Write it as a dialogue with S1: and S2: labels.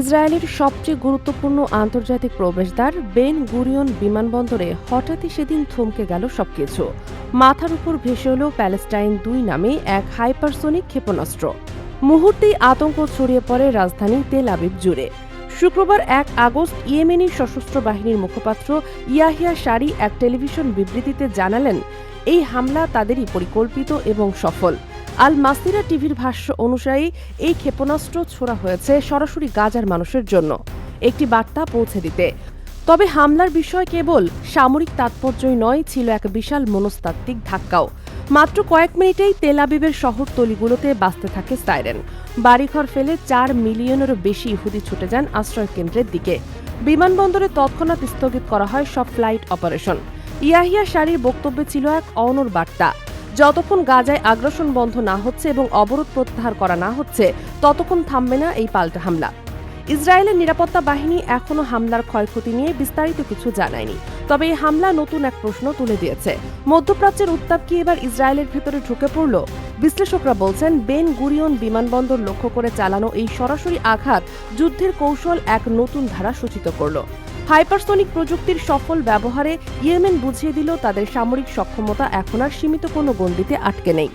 S1: ইসরায়েলের সবচেয়ে গুরুত্বপূর্ণ আন্তর্জাতিক প্রবেশদ্বার বেন গুরিয়ন বিমানবন্দরে হঠাৎই সেদিন থমকে গেল সবকিছু। মাথার উপর ভেসে এলো প্যালেস্টাইন দুই নামে এক হাইপারসোনিক ক্ষেপণাস্ত্র। মুহূর্তেই আতঙ্ক ছড়িয়ে পড়ে রাজধানী তেল আবিব জুড়ে। শুক্রবার এক আগস্ট ইয়েমেনি সশস্ত্র বাহিনীর মুখপাত্র ইয়াহিয়া শারি এক টেলিভিশন বিবৃতিতে জানালেন, এই হামলা তাদেরই পরিকল্পিত এবং সফল। আল মাসিরা টিভির ভাষ্য অনুযায়ী, এই ক্ষেপণাস্ত্র ছোড়া হয়েছে সরাসরি গাজার মানুষের জন্য। একটি বার্তা পৌঁছে দিতে। তবে হামলার বিষয় কেবল সামরিক তাৎপর্যই নয়, ছিল এক বিশাল মনস্তাত্ত্বিক ধাক্কাও। মাত্র কয়েক মিনিটেই তেল আবিবের শহরতলিগুলোতে বাঁচতে থাকে সাইরেন। বাড়িঘর ফেলে চার মিলিয়নেরও বেশি ইহুদি ছুটে যান আশ্রয় কেন্দ্রের দিকে। বিমানবন্দরে তৎক্ষণাৎ স্থগিত করা হয় সব ফ্লাইট অপারেশন। ইয়াহিয়া শাড়ির বক্তব্যে ছিল এক অনর বার্তা। যতক্ষণ গাজায় আগ্রাসন বন্ধ না হচ্ছে এবং অবরোধ প্রত্যাহার করা না হচ্ছে, ততক্ষণ থামবে না এই পাল্টা হামলা। ইসরায়েলের নিরাপত্তা বাহিনী এখনও হামলার ক্ষয়ক্ষতি নিয়ে বিস্তারিত কিছু জানায়নি। তবে এই হামলা নতুন এক প্রশ্ন তুলে দিয়েছে। মধ্যপ্রাচ্যের উত্তাপ কি এবার ইসরায়েলের ভেতরে ঢুকে পড়ল? বিশ্লেষকরা বলছেন, বেন গুরিয়ন বিমানবন্দর লক্ষ্য করে চালানো এই সরাসরি আঘাত যুদ্ধের কৌশল এক নতুন ধারা সূচিত করল। হাইপারসোনিক প্রযুক্তির সফল ব্যবহারে ইয়েমেন বুঝিয়ে দিল তাদের সামরিক সক্ষমতা, এখন আর সীমিত কোনো গণ্ডিতে আটকে নেই।